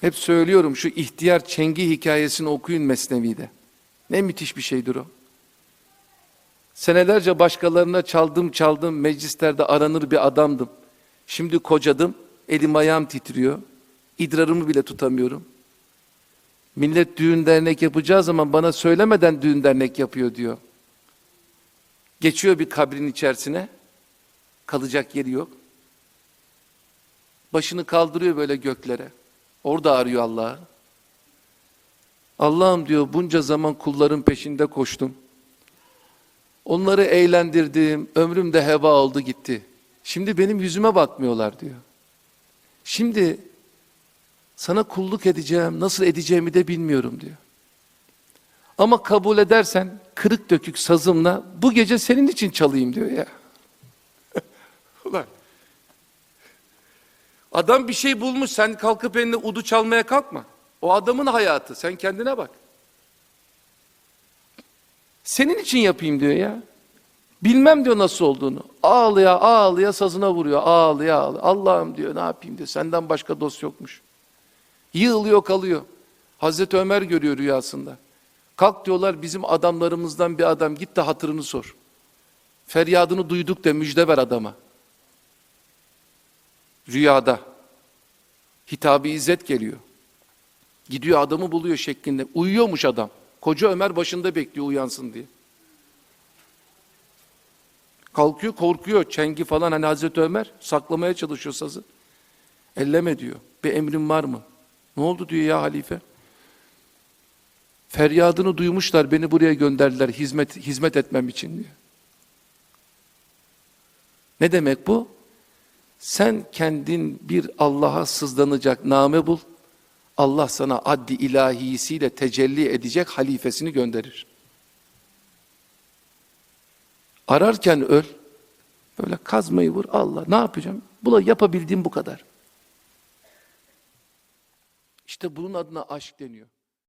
Hep söylüyorum şu ihtiyar Çengi hikayesini okuyun Mesnevi'de. Ne müthiş bir şeydir o. Senelerce başkalarına çaldım çaldım meclislerde aranır bir adamdım. Şimdi kocadım, elim ayağım titriyor. İdrarımı bile tutamıyorum. Millet düğün dernek yapacağı zaman bana söylemeden düğün dernek yapıyor diyor. Geçiyor bir kabrin içerisine. Kalacak yeri yok. Başını kaldırıyor böyle göklere. Orada arıyor Allah'ı. Allah'ım diyor bunca zaman kulların peşinde koştum. Onları eğlendirdim, ömrüm de heba oldu gitti. Şimdi benim yüzüme bakmıyorlar diyor. Şimdi sana kulluk edeceğim, nasıl edeceğimi de bilmiyorum diyor. Ama kabul edersen kırık dökük sazımla bu gece senin için çalayım diyor ya. Ulan. Adam bir şey bulmuş sen kalkıp eline udu çalmaya kalkma. O adamın hayatı sen kendine bak. Senin için yapayım diyor ya. Bilmem diyor nasıl olduğunu. Ağlıya ağlıya sazına vuruyor. Ağlıya ağlıya. Allah'ım diyor ne yapayım diyor. Senden başka dost yokmuş. Yığılıyor kalıyor. Hazreti Ömer görüyor rüyasında. Kalk diyorlar bizim adamlarımızdan bir adam git de hatırını sor. Feryadını duyduk de müjde ver adama. Rüyada. Hitabı izzet geliyor. Gidiyor adamı buluyor şeklinde. Uyuyormuş adam. Koca Ömer başında bekliyor uyansın diye. Kalkıyor korkuyor çengi falan hani Hazreti Ömer saklamaya çalışıyor sazı. Elleme diyor. Bir emrin var mı? Ne oldu diyor ya halife? Feryadını duymuşlar beni buraya gönderdiler hizmet hizmet etmem için diyor. Ne demek bu? Sen kendin bir Allah'a sızlanacak name bul. Allah sana addi ilahisiyle tecelli edecek halifesini gönderir. Ararken öl. Böyle kazmayı vur. Allah ne yapacağım? Bula yapabildiğim bu kadar. İşte bunun adına aşk deniyor.